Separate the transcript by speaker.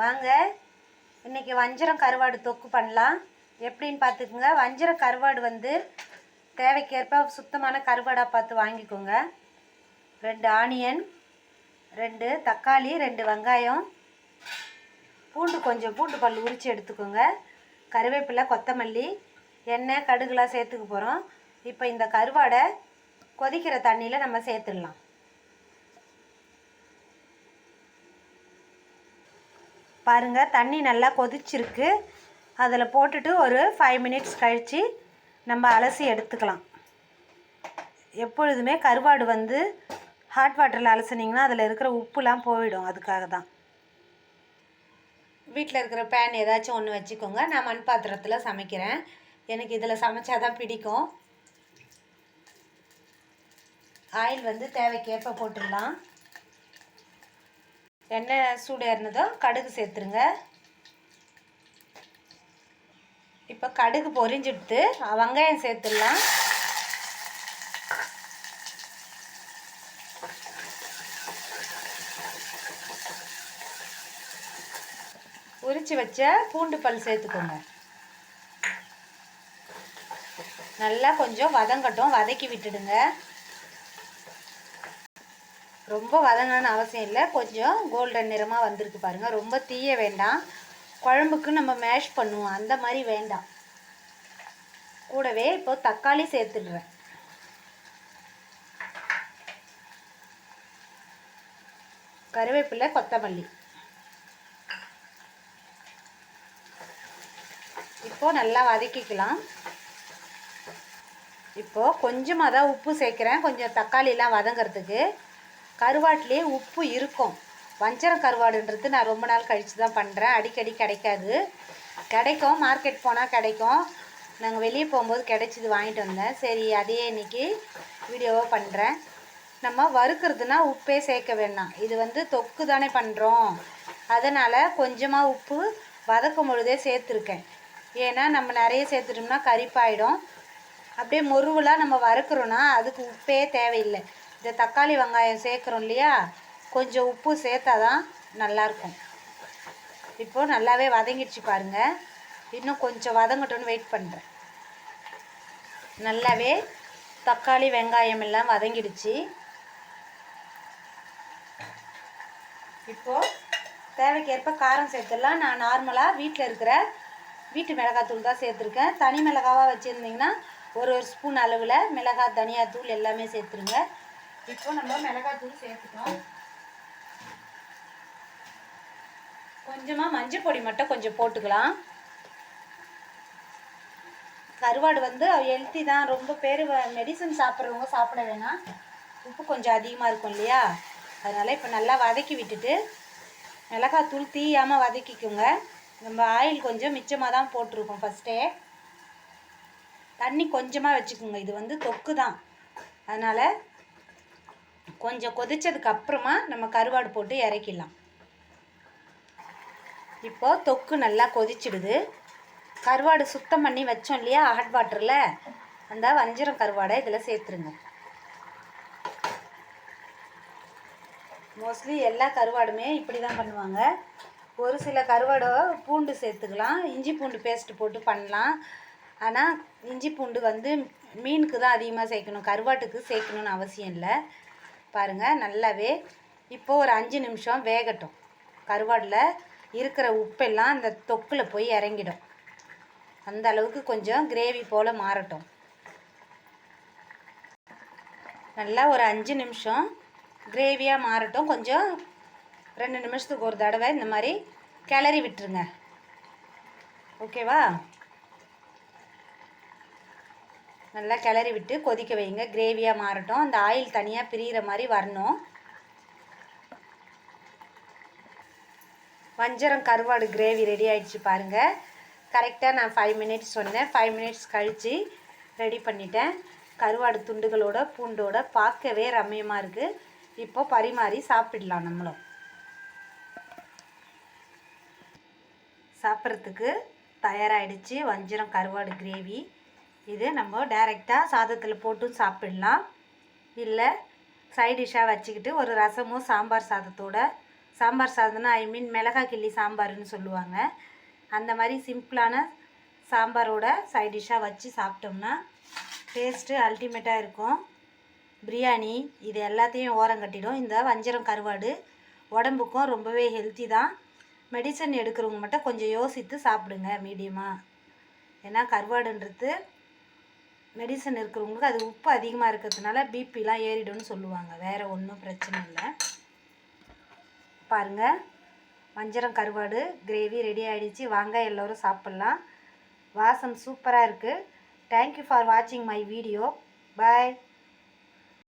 Speaker 1: வாங்க. இன்றைக்கி வஞ்சரம் கருவாடு தொக்கு பண்ணலாம். எப்படின்னு பார்த்துக்குங்க. வஞ்சரம் கருவாடு வந்து தேவைக்கேற்ப சுத்தமான கருவாடாக பார்த்து வாங்கிக்கோங்க. ரெண்டு ஆனியன் ரெண்டு தக்காளி ரெண்டு வெங்காயம். பூண்டு கொஞ்சம் பூண்டு பல் உரித்து எடுத்துக்கோங்க. கருவேப்பிலை கொத்தமல்லி எண்ணெய் கடுகுலாம் சேர்த்துக்க போகிறோம் இப்போ இந்த கருவாடை கொதிக்கிற தண்ணியில் நம்ம சேர்த்துடலாம். பாருங்கள் தண்ணி நல்லா கொதிச்சிருக்கு. அதில் போட்டுட்டு ஒரு ஃபைவ் மினிட்ஸ் கழித்து நம்ம அலசி எடுத்துக்கலாம். எப்பொழுதுமே கருவாடு வந்து ஹாட் வாட்டரில் அலசினிங்கன்னா அதில் இருக்கிற உப்புலாம் போயிடும் அதுக்காக தான். வீட்டில் இருக்கிற பேன் ஏதாச்சும் ஒன்று வச்சுக்கோங்க. நான் மண் பாத்திரத்தில் சமைக்கிறேன். எனக்கு இதில் சமைச்சா தான் பிடிக்கும். ஆயில் வந்து தேவைக்கேற்ப போட்டுடலாம். எண்ணெய் சூடேறினதும் கடுகு சேர்த்துருங்க. இப்போ கடுகு பொரிஞ்சுடுத்து வெங்காயம் சேர்த்துடலாம். உரிச்சு வச்ச பூண்டு பல் சேர்த்துக்கோங்க. நல்லா கொஞ்சம் வதங்கட்டும் வதக்கி விட்டுடுங்க. ரொம்ப வதங்கணும்னு அவசியம் இல்லை. கொஞ்சம் கோல்டன் நிறமாக வந்திருக்கு பாருங்கள் ரொம்ப தீய வேண்டாம். குழம்புக்கு நம்ம மேஷ் பண்ணுவோம். அந்த மாதிரி வேண்டாம். கூடவே இப்போ தக்காளி சேர்த்துடுறேன். கருவேப்பிலை கொத்தமல்லி. இப்போ நல்லா வதக்கிக்கலாம். இப்போது கொஞ்சமாக தான் உப்பு சேர்க்குறேன். கொஞ்சம் தக்காளிலாம் வதங்கிறதுக்கு. கருவாட்டிலே உப்பு இருக்கும். வஞ்சரம் கருவாடுன்றது நான் ரொம்ப நாள் கழித்து தான் பண்ணுறேன் அடிக்கடி கிடைக்காது. கிடைக்கும். மார்க்கெட் போனால் கிடைக்கும். நாங்கள் வெளியே போகும்போது கிடைச்சிது வாங்கிட்டு வந்தேன். சரி அதையே இன்றைக்கி வீடியோவாக பண்ணுறேன் நம்ம வறுக்கிறதுனா உப்பே சேர்க்க வேண்டாம். இது வந்து தொக்கு தானே பண்ணுறோம் அதனால் கொஞ்சமாக உப்பு வதக்கும் பொழுதே சேர்த்துருக்கேன். ஏன்னா நம்ம நிறைய சேர்த்துட்டோம்னா கரிப்பாயிடும். அப்படியே முருவலாக நம்ம வறுக்கிறோன்னா அதுக்கு உப்பே தேவையில்லை. இந்த தக்காளி வெங்காயம் சேர்க்குறோம் இல்லையா? கொஞ்சம் உப்பு சேர்த்தா தான் நல்லாயிருக்கும். இப்போது நல்லாவே வதங்கிடுச்சு பாருங்கள் இன்னும் கொஞ்சம் வதங்கட்டும்னு வெயிட் பண்ணுறேன் நல்லாவே தக்காளி வெங்காயம் எல்லாம் வதங்கிடுச்சு. இப்போது தேவைக்கேற்ப காரம் சேர்த்துடலாம். நான் நார்மலாக வீட்டில் இருக்கிற வீட்டு மிளகாத்தூள் தான் சேர்த்துருக்கேன். தனி மிளகாவாக வச்சுருந்தீங்கன்னா ஒரு ஒரு ஸ்பூன் அளவில் மிளகாய் தனியாத்தூள் எல்லாமே சேர்த்துருங்க. இப்போ நம்ம மிளகாத்தூள் சேர்த்துட்டோம். கொஞ்சமாக மஞ்சள் பொடி மட்டும் கொஞ்சம் போட்டுக்கலாம். கருவாடு வந்து ஹெல்த்தி தான். ரொம்ப பேர் மெடிசன் சாப்பிட்றவங்க சாப்பிட வேணாம். உப்பு கொஞ்சம் அதிகமாக இருக்கும் இல்லையா? அதனால் இப்போ நல்லா வதக்கி விட்டுட்டு மிளகாத்தூள் தீயாமல் வதக்கிக்கோங்க. நம்ம ஆயில் கொஞ்சம் மிச்சமாக தான் போட்டிருக்கோம் ஃபஸ்ட்டே தண்ணி கொஞ்சமாக வச்சுக்கோங்க. இது வந்து தொக்கு தான். அதனால் கொஞ்சம் கொதிச்சதுக்கு அப்புறமா நம்ம கருவாடு போட்டு இறக்கிடலாம். இப்போது தொக்கு நல்லா கொதிச்சிடுது. கருவாடு சுத்தம் பண்ணி வச்சோம் இல்லையா? ஹாட் வாட்டரில் அந்த வஞ்சரம் கருவாடை இதில் சேர்த்துருங்க. மோஸ்ட்லி எல்லா கருவாடுமே இப்படி தான் பண்ணுவாங்க. ஒரு சில கருவாடை பூண்டு சேர்த்துக்கலாம். இஞ்சி பூண்டு பேஸ்ட்டு போட்டு பண்ணலாம். ஆனால் இஞ்சி பூண்டு வந்து மீனுக்கு தான் அதிகமாக சேர்க்கணும். கருவாட்டுக்கு சேர்க்கணுன்னு அவசியம் இல்லை. பாருங்கள் நல்லாவே இப்போது ஒரு அஞ்சு நிமிஷம் வேகட்டும். கருவாடில் இருக்கிற உப்பெல்லாம் அந்த தொக்கில் போய் இறங்கிடும். அந்த அளவுக்கு கொஞ்சம் கிரேவி போல் மாறட்டும். நல்லா ஒரு அஞ்சு நிமிஷம் கிரேவியாக மாறட்டும். கொஞ்சம் ரெண்டு நிமிஷத்துக்கு ஒரு தடவை இந்த மாதிரி கிளறி விட்டுருங்க. ஓகேவா நல்லா கிளறி விட்டு கொதிக்க வைங்க. கிரேவியாக மாறட்டும். அந்த ஆயில் தனியாக பிரிகிற மாதிரி வரணும். வஞ்சரம் கருவாடு கிரேவி ரெடி ஆயிடுச்சு பாருங்கள் கரெக்டாக நான் ஃபைவ் மினிட்ஸ் சொன்னேன். ஃபைவ் மினிட்ஸ் கழித்து ரெடி பண்ணிட்டேன். கருவாடு துண்டுகளோட பூண்டோட பார்க்கவே ரம்மியமாக இருக்குது இப்போ பரிமாறி சாப்பிடலாம் நம்மளும். சாப்பிட்றதுக்கு தயாராகிடுச்சு வஞ்சரம் கருவாடு கிரேவி இது நம்ம டைரெக்டாக சாதத்தில் போட்டும் சாப்பிடலாம். இல்லை சைட் டிஷ்ஷாக வச்சுக்கிட்டு ஒரு ரசமும் சாம்பார் சாதத்தோட. சாம்பார் சாதம்னா ஐ மீன் மிளகா கிள்ளி சாம்பார்னு சொல்லுவாங்க. அந்த மாதிரி சிம்பிளான சாம்பாரோட சைட் டிஷ்ஷாக வச்சு சாப்பிட்டோம்னா டேஸ்ட்டு அல்டிமேட்டாக இருக்கும். பிரியாணி இது எல்லாத்தையும் ஓரம் கட்டிடும். இந்த வஞ்சரம் கருவாடு உடம்புக்கும் ரொம்பவே ஹெல்த்தி தான். மெடிசன் எடுக்கிறவங்க மட்டும் கொஞ்சம் யோசித்து சாப்பிடுங்க மீடியமாக ஏன்னா கருவாடுன்றது மெடிசன் இருக்கிறவங்களுக்கு அது உப்பு அதிகமாக இருக்கிறதுனால பிபிலாம் ஏறிடும்னு சொல்லுவாங்க. வேறு ஒன்றும் பிரச்சனை இல்லை. பாருங்கள் வஞ்சரம் கருவாடு கிரேவி ரெடி ஆகிடுச்சு வாங்க எல்லோரும் சாப்பிட்லாம். வாசம் சூப்பராக இருக்குது தேங்க்யூ ஃபார் வாட்சிங் மை வீடியோ பாய்